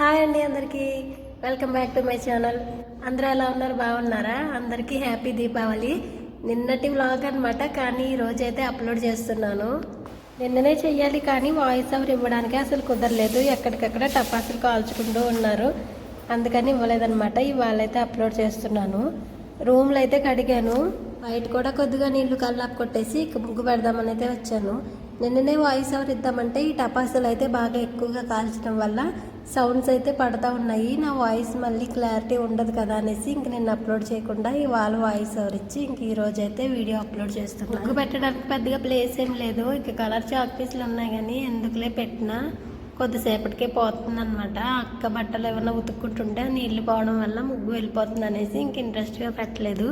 Hi అండి అందరికీ. Welcome back to my channel అందరూ ఎలా ఉన్నారు? బాగున్నారా? అందరికీ హ్యాపీ దీపావళి. నిన్నటి వ్లాగ్ అనమాట కానీ ఈరోజు అయితే అప్లోడ్ చేస్తున్నాను. నిన్ననే చెయ్యాలి కానీ వాయిస్ ఓవర్ ఇవ్వడానికి అసలు కుదరలేదు. ఎక్కడికక్కడ టపాసులు కాల్చుకుంటూ ఉన్నారు. అందుకని ఇవ్వలేదన్నమాట. ఇవాళ అయితే అప్లోడ్ చేస్తున్నాను. రూమ్లో అయితే కడిగాను. బయట కూడా కొద్దిగా నీళ్ళు కల్లాపు కొట్టేసి ఇక ముగ్గు పెడదామని అయితే వచ్చాను. నిన్ననే వాయిస్ ఓవర్ ఇద్దామంటే ఈ టపాసులు అయితే బాగా ఎక్కువగా కాల్చడం వల్ల సౌండ్స్ అయితే పడతా ఉన్నాయి. నా వాయిస్ మళ్ళీ క్లారిటీ ఉండదు కదా అనేసి ఇంక నేను అప్లోడ్ చేయకుండా ఇవాళ వాయిస్ ఓవర్ ఇచ్చి ఇంక ఈ రోజు అయితే వీడియో అప్లోడ్ చేస్తున్నాను ముగ్గు పెట్టడానికి పెద్దగా ప్లేస్ ఏం లేదు. ఇక కలర్ చాక్పీస్లు ఉన్నాయి కానీ ఎందుకులే పెట్టినా కొద్దిసేపటికే పోతుంది అనమాట అక్క బట్టలు ఏమైనా ఉతుక్కుంటుంటే నీళ్ళు పోవడం వల్ల ముగ్గు వెళ్ళిపోతుంది అనేసి ఇంక ఇంట్రెస్ట్గా పెట్టలేదు.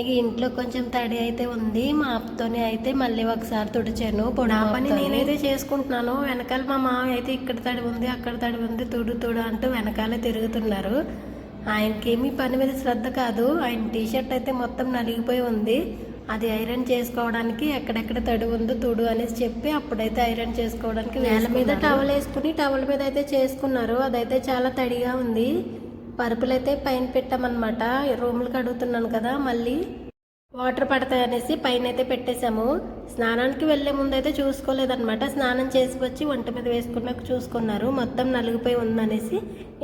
ఇక ఇంట్లో కొంచెం తడి అయితే ఉంది. మా అప్పతోనే అయితే మళ్ళీ ఒకసారి తుడిచాను. పొడి పని నేనైతే చేసుకుంటున్నాను. వెనకాల మా మామ అయితే ఇక్కడ తడి ఉంది అక్కడ తడి ఉంది తుడు తుడు అంటూ వెనకాలే తిరుగుతున్నారు. ఆయనకేమీ పని మీద శ్రద్ధ కాదు. ఆయన టీ షర్ట్ అయితే మొత్తం నలిగిపోయి ఉంది. అది ఐరన్ చేసుకోవడానికి ఎక్కడెక్కడ తడి ఉందో తుడు అనేసి చెప్పి అప్పుడైతే ఐరన్ చేసుకోవడానికి నేల మీద టవల్ వేసుకుని టవల్ మీద అయితే చేసుకున్నారు. అదైతే చాలా తడిగా ఉంది. పరుపులు అయితే పైన పెట్టామన్నమాట. రూములు కడుగుతున్నాను కదా మళ్ళీ వాటర్ పడతాయి అనేసి పైన అయితే పెట్టేశాము. స్నానానికి వెళ్ళే ముందు అయితే చూసుకోలేదన్నమాట. స్నానం చేసి వచ్చి వంట మీద వేసుకున్నాక చూసుకున్నారు. మొత్తం నలిగిపోయి ఉందనేసి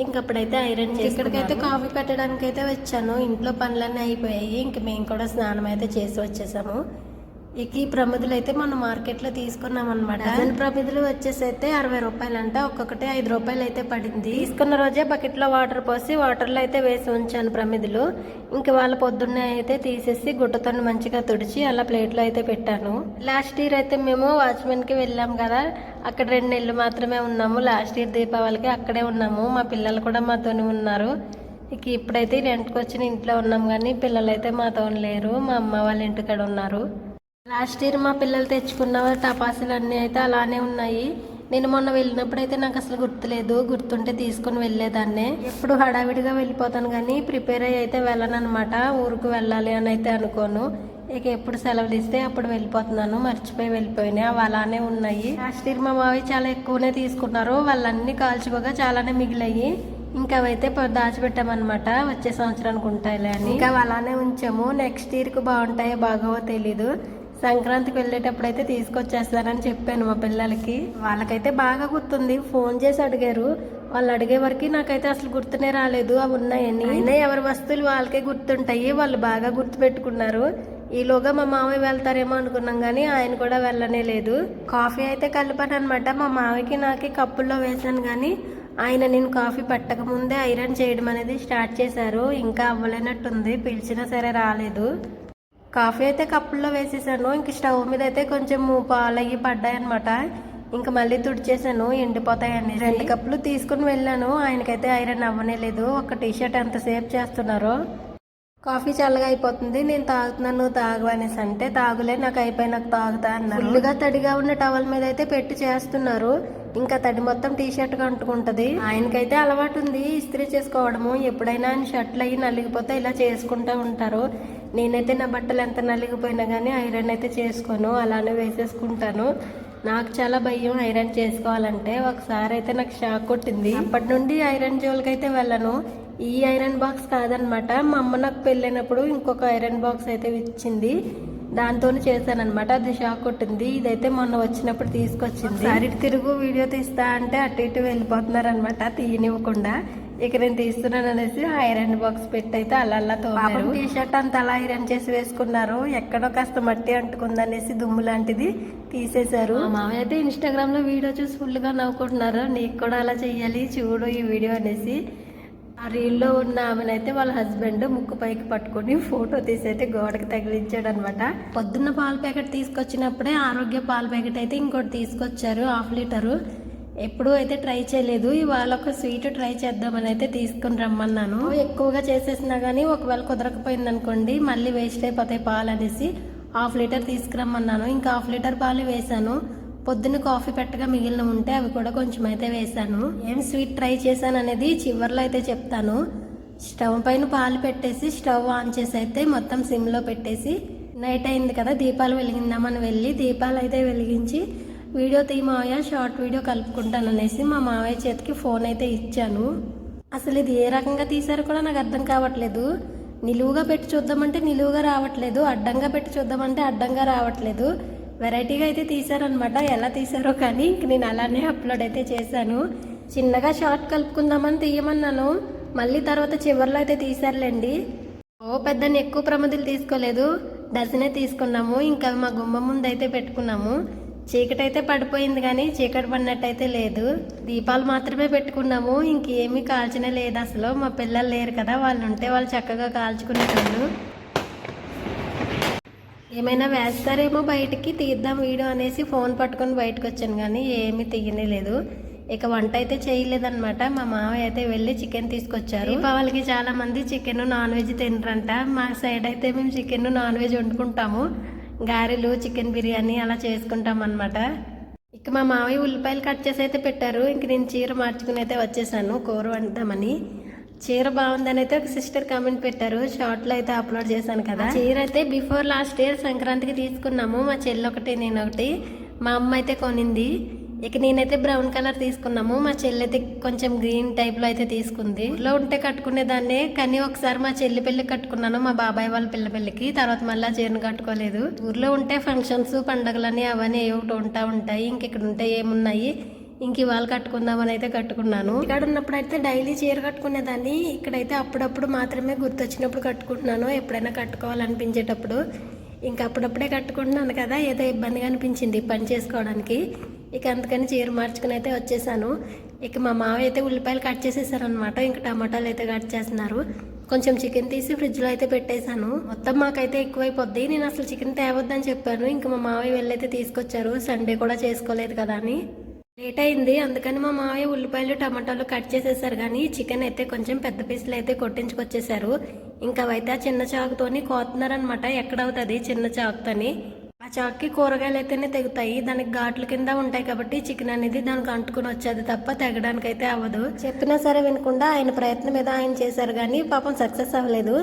ఇంకప్పుడైతే ఐరన్ చేసి ఇక్కడికైతే కాఫీ పెట్టడానికి అయితే వచ్చాను. ఇంట్లో పనులన్నీ అయిపోయాయి. ఇంక మేము కూడా స్నానం అయితే చేసి వచ్చేసాము. ఇక ఈ ప్రమిదులు అయితే మనం మార్కెట్లో తీసుకున్నాం అనమాట డజన్ ప్రమిదులు వచ్చేసి అయితే అరవై రూపాయలు అంట ఒక్కొక్కటి ఐదు రూపాయలు అయితే పడింది. తీసుకున్న రోజే బకెట్లో వాటర్ పోసి వాటర్లో అయితే వేసి ఉంచాను ప్రమిదులు. ఇంక వాళ్ళ పొద్దున్నే అయితే తీసేసి గుడ్డతో మంచిగా తుడిచి అలా ప్లేట్లో అయితే పెట్టాను. లాస్ట్ ఇయర్ అయితే మేము వాచ్మెన్కి వెళ్ళాం కదా అక్కడ రెండు నెలలు మాత్రమే ఉన్నాము. లాస్ట్ ఇయర్ దీపావళికి అక్కడే ఉన్నాము. మా పిల్లలు కూడా మాతోనే ఉన్నారు. ఇక ఇప్పుడైతే రెంట్కి వచ్చిన ఇంట్లో ఉన్నాం కానీ పిల్లలు అయితే మాతో లేరు. మా అమ్మ వాళ్ళ ఇంటికాడ ఉన్నారు. లాస్ట్ ఇయర్ మా పిల్లలు తెచ్చుకున్న టపాసులు అన్నీ అయితే అలానే ఉన్నాయి. నేను మొన్న వెళ్ళినప్పుడు అయితే నాకు అసలు గుర్తులేదు. గుర్తుంటే తీసుకుని వెళ్ళేదాన్నే. ఎప్పుడు హడావిడిగా వెళ్ళిపోతాను కానీ ప్రిపేర్ అయ్యి అయితే వెళ్ళను అనమాట ఊరికి వెళ్ళాలి అని అయితే అనుకోను. ఇక ఎప్పుడు సెలవులు ఇస్తే అప్పుడు వెళ్ళిపోతున్నాను. మర్చిపోయి వెళ్ళిపోయినాయి అవి అలానే ఉన్నాయి. లాస్ట్ ఇయర్ మా మావి చాలా ఎక్కువనే తీసుకున్నారు. వాళ్ళన్నీ కాల్చుకోగా చాలానే మిగిలాయి. ఇంకా అవైతే దాచిపెట్టామన్నమాట. వచ్చే సంవత్సరానికి ఉంటాయిలే అని. ఇంకా అవి అలానే ఉంచాము. నెక్స్ట్ ఇయర్కి బాగుంటాయో బాగోవో తెలీదు. సంక్రాంతికి వెళ్ళేటప్పుడు అయితే తీసుకొచ్చేస్తానని చెప్పాను మా పిల్లలకి. వాళ్ళకైతే బాగా గుర్తుంది. ఫోన్ చేసి అడిగారు. వాళ్ళు అడిగే వరకు నాకైతే అసలు గుర్తునే రాలేదు. అవి ఉన్నాయని. అయినా ఎవరి వస్తువులు వాళ్ళకే గుర్తుంటాయి. వాళ్ళు బాగా గుర్తుపెట్టుకున్నారు. ఈలోగా మా మామయ్య వెళ్తారేమో అనుకున్నాం కానీ ఆయన కూడా వెళ్ళనే లేదు. కాఫీ అయితే కలిపాను అనమాట మా మామయ్యకి నాకి కప్పుల్లో వేసాను కానీ ఆయన నేను కాఫీ పట్టకముందే ఐరన్ చేయడం అనేది స్టార్ట్ చేశారు. ఇంకా అవ్వలేనట్టుంది. పిలిచినా సరే రాలేదు. కాఫీ అయితే కప్పుల్లో వేసేసాను. ఇంక స్టవ్ మీద అయితే కొంచెం పాలు అయ్యి పడ్డాయి అనమాట ఇంకా మళ్ళీ తుడిచేసాను. ఎండిపోతాయని రెండు కప్పులు తీసుకుని వెళ్ళాను. ఆయనకైతే ఐరన్ అవ్వనే లేదు ఒక టీ షర్ట్ ఎంతసేపు చేస్తున్నారో. కాఫీ చల్లగా అయిపోతుంది. నేను తాగుతున్నాను నువ్వు తాగు అనేసి అంటే తాగులే నాకు అయిపోయి నాకు తాగుతా అన్నారు. ఫుల్గా తడిగా ఉన్న టవల్ మీద అయితే పెట్టి చేస్తున్నారు. ఇంకా తడి మొత్తం టీ షర్ట్ అంటుకుంటది. ఆయనకైతే అలవాటు ఉంది. ఇస్త్రీ చేసుకోవడము. ఎప్పుడైనా ఆయన షర్ట్లు అయ్యి నలిగిపోతే ఇలా చేసుకుంటూ ఉంటారు. నేనైతే నా బట్టలు ఎంత నలిగిపోయినా కానీ ఐరన్ అయితే చేసుకోను అలానే వేసేసుకుంటాను. నాకు చాలా భయం ఐరన్ చేసుకోవాలంటే. ఒకసారి అయితే నాకు షాక్ కొట్టింది. అప్పటి నుండి ఐరన్ జోలికి అయితే వెళ్ళను. ఈ ఐరన్ బాక్స్ కాదనమాట. మా అమ్మ నాకు పెళ్ళైనప్పుడు ఇంకొక ఐరన్ బాక్స్ అయితే ఇచ్చింది. దాంతో చేశానమాట అది షాక్ కొట్టింది. ఇదైతే మొన్న వచ్చినప్పుడు తీసుకొచ్చింది. సరి తిరుగు వీడియో తీస్తా అంటే అటు ఇటు వెళ్ళిపోతున్నారు అనమాట తీయనివ్వకుండా. ఇక నేను తీస్తున్నాను అనేసి ఐరన్ బాక్స్ పెట్టి అయితే అలా అలా తోమారు. టీ షర్ట్ అంతా అలా ఐరన్ చేసి వేసుకున్నారు. ఎక్కడో కాస్త మట్టి అంటుకుందనేసి దుమ్ము లాంటిది తీసేశారు. మామయ్య అయితే ఇన్స్టాగ్రామ్లో వీడియో చూసి ఫుల్గా నవ్వుకుంటున్నారు. నీకు కూడా అలా చెయ్యాలి చూడు ఈ వీడియో అనేసి. ఆ రీల్లో ఉన్న ఆమెనైతే వాళ్ళ హస్బెండ్ ముక్కు పైకి పట్టుకొని ఫోటో తీసి అయితే గోడకి తగిలించాడు అనమాట పొద్దున్న పాల ప్యాకెట్ తీసుకొచ్చినప్పుడే ఆరోగ్య పాల ప్యాకెట్ అయితే ఇంకోటి తీసుకొచ్చారు హాఫ్ లీటరు. ఎప్పుడూ అయితే ట్రై చేయలేదు ఇవాళ ఒక స్వీట్ ట్రై చేద్దామని అయితే తీసుకుని రమ్మన్నాను. ఎక్కువగా చేసేసినా కానీ ఒకవేళ కుదరకపోయింది అనుకోండి మళ్ళీ వేస్ట్ అయిపోతాయి పాలు అనేసి హాఫ్ లీటర్ తీసుకురమ్మన్నాను. ఇంకా హాఫ్ లీటర్ పాలు వేశాను. పొద్దున్న కాఫీ పెట్టగా మిగిలిన ఉంటే అవి కూడా కొంచెం అయితే వేశాను. ఏం స్వీట్ ట్రై చేశాను అనేది చివర్లో అయితే చెప్తాను. స్టవ్ పైన పాలు పెట్టేసి స్టవ్ ఆన్ చేసి అయితే మొత్తం సిమ్లో పెట్టేసి నైట్ అయింది కదా దీపాలు వెలిగిందామని వెళ్ళి దీపాలు అయితే వెలిగించి వీడియో తీ మావయ్య షార్ట్ వీడియో కలుపుకుంటాను అనేసి మా మావయ్య చేతికి ఫోన్ అయితే ఇచ్చాను. అసలు ఇది ఏ రకంగా తీసారో కూడా నాకు అర్థం కావట్లేదు. నిలువుగా పెట్టి చూద్దామంటే నిలువుగా రావట్లేదు అడ్డంగా పెట్టి చూద్దామంటే అడ్డంగా రావట్లేదు. వెరైటీగా అయితే తీసారనమాట ఎలా తీసారో కానీ ఇంక నేను అలానే అప్లోడ్ అయితే చేశాను. చిన్నగా షార్ట్ కలుపుకుందామని తీయమన్నాను మళ్ళీ తర్వాత చివరిలో అయితే తీసారులేండి ఓ పెద్దని ఎక్కువ ప్రమదులు తీసుకోలేదు డజనే తీసుకున్నాము ఇంకా మా గుమ్మ ముందు అయితే పెట్టుకున్నాము. చీకటి అయితే పడిపోయింది కానీ చీకటి పడినట్టయితే లేదు. దీపాలు మాత్రమే పెట్టుకున్నాము. ఇంకేమీ కాల్చిన లేదు అసలు. మా పిల్లలు లేరు కదా వాళ్ళు ఉంటే వాళ్ళు చక్కగా కాల్చుకునేటోళ్ళు ఏమైనా వేస్తారేమో బయటికి తీద్దాం వీడియో అనేసి ఫోన్ పట్టుకొని బయటకు వచ్చాను కానీ ఏమీ తీయనే లేదు. ఇక వంట అయితే చేయలేదన్నమాట. మా మామయ్య అయితే వెళ్ళి చికెన్ తీసుకొచ్చారు. దీపావళికి చాలా మంది చికెన్ నాన్ వెజ్ తినరంట. మా సైడ్ అయితే మేము చికెన్ నాన్ వెజ్ వండుకుంటాము. గారెలు చికెన్ బిర్యానీ అలా చేసుకుంటాం అనమాట ఇక మా మావయ్య ఉల్లిపాయలు కట్ చేసి అయితే పెట్టారు. ఇంక నేను చీర మార్చుకుని అయితే వచ్చేసాను కూర వండుదామని. చీర బాగుందని అయితే ఒక సిస్టర్ కామెంట్ పెట్టారు. షార్ట్లో అయితే అప్లోడ్ చేశాను కదా. చీర అయితే బిఫోర్ లాస్ట్ ఇయర్ సంక్రాంతికి తీసుకున్నాము. మా చెల్లి ఒకటి నేను ఒకటి. మా అమ్మ అయితే కొనింది. ఇక నేనైతే బ్రౌన్ కలర్ తీసుకున్నాము. మా చెల్లి అయితే కొంచెం గ్రీన్ టైప్లో అయితే తీసుకుంది. ఊర్లో ఉంటే కట్టుకునేదాన్నే కానీ ఒకసారి మా చెల్లి పెళ్ళి కట్టుకున్నాను. మా బాబాయ్ వాళ్ళ పిల్ల పెళ్ళికి తర్వాత మళ్ళీ చీరను కట్టుకోలేదు. ఊర్లో ఉంటే ఫంక్షన్స్ పండగలని అవన్నీ ఏ ఒకటి ఉంటా ఉంటాయి. ఇంక ఇక్కడ ఉంటే ఏమున్నాయి? ఇంక ఇవాళ కట్టుకుందామని అయితే కట్టుకున్నాను. ఇక్కడ ఉన్నప్పుడు అయితే డైలీ చీర కట్టుకునేదాన్ని ఇక్కడైతే అప్పుడప్పుడు మాత్రమే గుర్తొచ్చినప్పుడు కట్టుకుంటున్నాను. ఎప్పుడైనా కట్టుకోవాలనిపించేటప్పుడు. ఇంకా అప్పుడప్పుడే కట్టుకుంటున్నాను కదా. ఏదో ఇబ్బందిగా అనిపించింది పని చేసుకోవడానికి. ఇక అందుకని చీర మార్చుకుని అయితే వచ్చేసాను. ఇక మా మావ అయితే ఉల్లిపాయలు కట్ చేసేసారనమాట ఇంకా టమాటాలు అయితే కట్ చేస్తున్నారు. కొంచెం చికెన్ తీసి ఫ్రిడ్జ్లో అయితే పెట్టేశాను. మొత్తం మాకైతే ఎక్కువైపోద్ది. నేను అసలు చికెన్ తేవద్దని చెప్పాను. ఇంకా మా మావయ్య వెళ్ళైతే తీసుకొచ్చారు. సండే కూడా చేసుకోలేదు కదా అని. లేట్ అయింది. అందుకని మా మావయ్య ఉల్లిపాయలు టమాటాలు కట్ చేసేసారు. కానీ చికెన్ అయితే కొంచెం పెద్ద పీసులు అయితే కొట్టించుకొచ్చేసారు. ఇంకా అవైతే ఆ చిన్న చాకుతోని కోతున్నారనమాట ఎక్కడవుతుంది చిన్న చాకుతోని? చాక్కి కూరగాయలు అయితేనే తెగుతాయి. దానికి ఘాట్ల కింద ఉంటాయి కాబట్టి చికెన్ అనేది దానికి అంటుకుని వచ్చేది తప్ప తెగడానికి అయితే అవ్వదు. చెప్పినా సరే వినకుండా ఆయన ప్రయత్నం మీద ఆయన చేశారు కానీ పాపం సక్సెస్ అవ్వలేదు.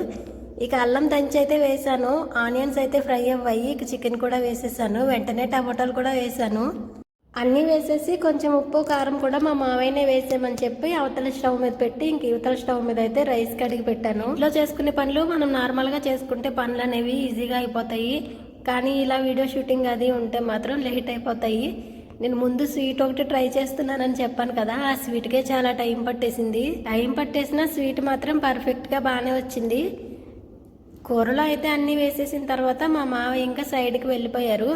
ఇక అల్లం దంచి అయితే వేసాను ఆనియన్స్ అయితే ఫ్రై అవ్వాయి. ఇక చికెన్ కూడా వేసేసాను. వెంటనే టమాటాలు కూడా వేసాను అన్నీ వేసేసి కొంచెం ఉప్పు కారం కూడా మా మావయ్యనే వేసామని చెప్పి అవతల స్టవ్ మీద పెట్టి ఇంక ఇవతల స్టవ్ మీద అయితే రైస్ కడిగి పెట్టాను. ఇంట్లో చేసుకునే పనులు మనం నార్మల్గా చేసుకుంటే పనులు అనేవి ఈజీగా అయిపోతాయి. కానీ ఇలా వీడియో షూటింగ్ అది ఉంటే మాత్రం లేట్ అయిపోతాయి. నేను ముందు స్వీట్ ఒకటి ట్రై చేస్తున్నానని చెప్పాను కదా ఆ స్వీట్కే చాలా టైం పట్టేసింది. టైం పట్టేసిన స్వీట్ మాత్రం పర్ఫెక్ట్గా బాగానే వచ్చింది. కూరలో అయితే అన్నీ వేసేసిన తర్వాత మా మావ ఇంకా సైడ్కి వెళ్ళిపోయారు.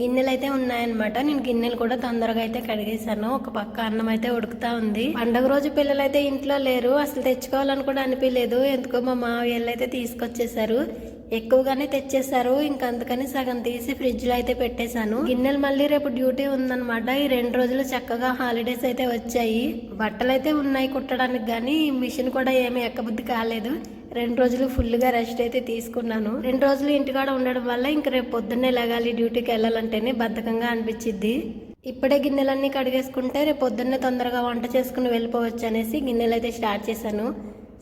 గిన్నెలు అయితే ఉన్నాయన్నమాట. నేను గిన్నెలు కూడా తొందరగా అయితే కడిగేశాను. ఒక పక్క అన్నం అయితే ఉడుకుతా ఉంది. పండగ రోజు పిల్లలు అయితే ఇంట్లో లేరు. అసలు తెచ్చుకోవాలని కూడా అనిపించలేదు ఎందుకో మా మావయ్య అయితే తీసుకొచ్చేసారు ఎక్కువగానే తెచ్చేసారు ఇంకా అందుకని సగం తీసి ఫ్రిడ్జ్లో అయితే పెట్టేశాను. గిన్నెలు మళ్ళీ రేపు డ్యూటీ ఉందన్నమాట. ఈ రెండు రోజులు చక్కగా హాలిడేస్ అయితే వచ్చాయి. బట్టలు అయితే ఉన్నాయి కుట్టడానికి కానీ మిషన్ కూడా ఏమీ ఎక్కబుద్ధి కాలేదు. రెండు రోజులు ఫుల్గా రెస్ట్ అయితే తీసుకున్నాను. రెండు రోజులు ఇంటికాడ ఉండడం వల్ల ఇంక రేపు పొద్దున్నే లగాలి డ్యూటీకి వెళ్ళాలంటేనే బద్ధకంగా అనిపించిద్ది. ఇప్పుడే గిన్నెలన్నీ కడిగేసుకుంటే రేపు పొద్దున్నే తొందరగా వంట చేసుకుని వెళ్ళిపోవచ్చు అనేసి గిన్నెలు అయితే స్టార్ట్ చేశాను.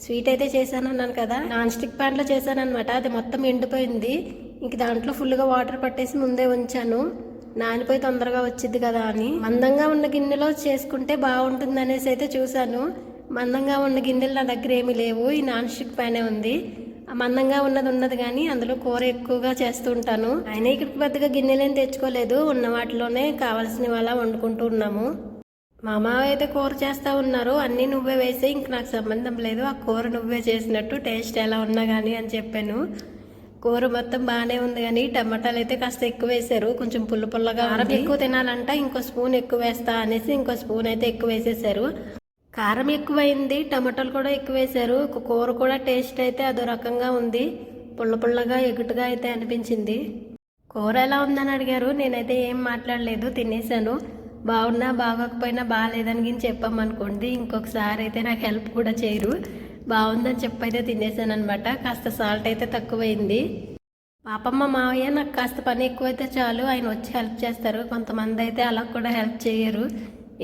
స్వీట్ అయితే చేశాను అన్నాను కదా. నాన్ స్టిక్ ప్యాన్లో చేశాను అనమాట అది మొత్తం ఎండిపోయింది. ఇంక దాంట్లో ఫుల్గా వాటర్ పట్టేసి ముందే ఉంచాను. నానిపోయి తొందరగా వచ్చింది కదా అని. మందంగా ఉన్న గిన్నెలో చేసుకుంటే బాగుంటుంది అనేసి అయితే చూశాను. మందంగా ఉన్న గిన్నెలు నా దగ్గర ఏమీ లేవు. ఈ నాన్ స్టిక్ ప్యానే ఉంది. మందంగా ఉన్నది ఉన్నది కానీ అందులో కూర ఎక్కువగా చేస్తూ ఉంటాను. అయినా ఇక్కడికి పెద్దగా గిన్నెలేం తెచ్చుకోలేదు. ఉన్న వాటిలోనే కావాల్సినవి అలా వండుకుంటూ ఉన్నాము. మామ అయితే కూర చేస్తా ఉన్నారు అన్నీ నువ్వే వేసి ఇంక నాకు సంబంధం లేదు. ఆ కూర నువ్వే చేసినట్టు టేస్ట్ ఎలా ఉన్నా కానీ అని చెప్పాను. కూర మొత్తం బాగానే ఉంది కానీ టమాటాలు అయితే కాస్త ఎక్కువ వేశారు కొంచెం పుల్ల పుల్లగా కారం ఎక్కువ తినాలంట ఇంకో స్పూన్ ఎక్కువ వేస్తా అనేసి ఇంకో స్పూన్ అయితే ఎక్కువ వేసేసారు. కారం ఎక్కువైంది టమాటాలు కూడా ఎక్కువ వేశారు కూర కూడా టేస్ట్ అయితే అదో రకంగా ఉంది. పుల్ల పుల్లగా ఎగుటుగా అయితే అనిపించింది. కూర ఎలా ఉందని అడిగారు. నేనైతే ఏం మాట్లాడలేదు తినేసాను. బాగున్నా బాగోకపోయినా బాగాలేదని గిని చెప్పామనుకోండి ఇంకొకసారి అయితే నాకు హెల్ప్ కూడా చేయరు. బాగుందని చెప్పైతే తినేసాను అనమాట కాస్త సాల్ట్ అయితే తక్కువైంది. పాపమ్మ మావయ్య నాకు కాస్త పని ఎక్కువైతే చాలు. ఆయన వచ్చి హెల్ప్ చేస్తారు. కొంతమంది అయితే అలా కూడా హెల్ప్ చేయరు.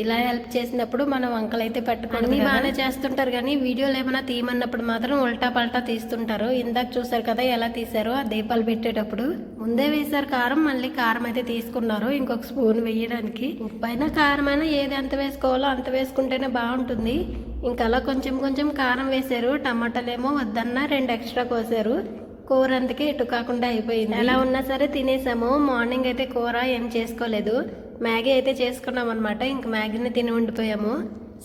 ఇలా హెల్ప్ చేసినప్పుడు మనం వంకలు అయితే పెట్టుకోండి బాగానే చేస్తుంటారు కానీ వీడియోలు ఏమైనా తీయమన్నప్పుడు మాత్రం ఉల్టా పల్టా తీస్తుంటారు. ఇందాక చూసారు కదా ఎలా తీసారో ఆ దీపాలు పెట్టేటప్పుడు. ముందే వేశారు కారం మళ్ళీ కారం అయితే తీసుకున్నారు. ఇంకొక స్పూన్ వేయడానికి. ఉప్పైనా కారం అయినా ఏది ఎంత వేసుకోవాలో అంత వేసుకుంటేనే బాగుంటుంది. ఇంకా అలా కొంచెం కొంచెం కారం వేశారు. టమాటాలేమో వద్దన్నా రెండు ఎక్స్ట్రా కోసారు. కూర అందుకే ఇటు కాకుండా అయిపోయింది. ఎలా ఉన్నా సరే తినేసాము. మార్నింగ్ అయితే కూర ఏం చేసుకోలేదు. మ్యాగీ అయితే చేసుకున్నాం అనమాట ఇంక మ్యాగీని తిని ఉండిపోయాము.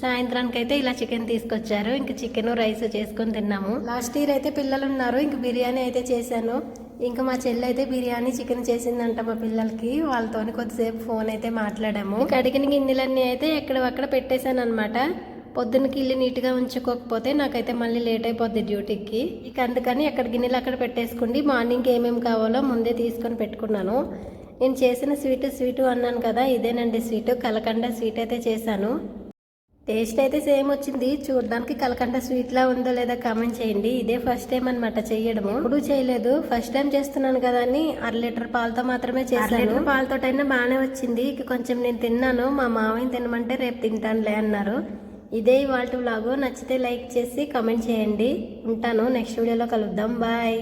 సాయంత్రానికి అయితే ఇలా చికెన్ తీసుకొచ్చారు. ఇంక చికెన్ రైస్ చేసుకొని తిన్నాము. లాస్ట్ ఇయర్ అయితే పిల్లలు ఉన్నారు ఇంక బిర్యానీ అయితే చేశాను. ఇంకా మా చెల్లి అయితే బిర్యానీ చికెన్ చేసిందంట మా పిల్లలకి. వాళ్ళతోని కొద్దిసేపు ఫోన్ అయితే మాట్లాడాము. కడిగిన గిన్నెలన్నీ అయితే ఎక్కడవక్కడ పెట్టేశాను అనమాట పొద్దున్నకి ఇల్లు నీట్గా ఉంచుకోకపోతే నాకైతే మళ్ళీ లేట్ అయిపోద్ది డ్యూటీకి. ఇక అందుకని అక్కడ గిన్నెలు అక్కడ పెట్టేసుకోండి మార్నింగ్ ఏమేమి కావాలో ముందే తీసుకొని పెట్టుకున్నాను. నేను చేసిన స్వీట్ స్వీటు అన్నాను కదా ఇదేనండి స్వీట్. కలకండ స్వీట్ అయితే చేశాను. టేస్ట్ అయితే సేమ్ వచ్చింది. చూడడానికి కలకండ స్వీట్ లా ఉందో లేదా కామెంట్ చేయండి. ఇదే ఫస్ట్ టైం అనమాట చేయడము. ఎప్పుడు చేయలేదు. ఫస్ట్ టైం చేస్తున్నాను కదా అని అర లీటర్ పాలతో మాత్రమే చేశాను లీటర్ పాలతోటైనా బాగానే వచ్చింది. ఇక కొంచెం నేను తిన్నాను. మా మామయ్య తినమంటే రేపు తింటానులే అన్నారు. ఇదే ఇవాళ వ్లాగు నచ్చితే లైక్ చేసి కామెంట్ చేయండి. ఉంటాను. నెక్స్ట్ వీడియోలో కలుద్దాం. బాయ్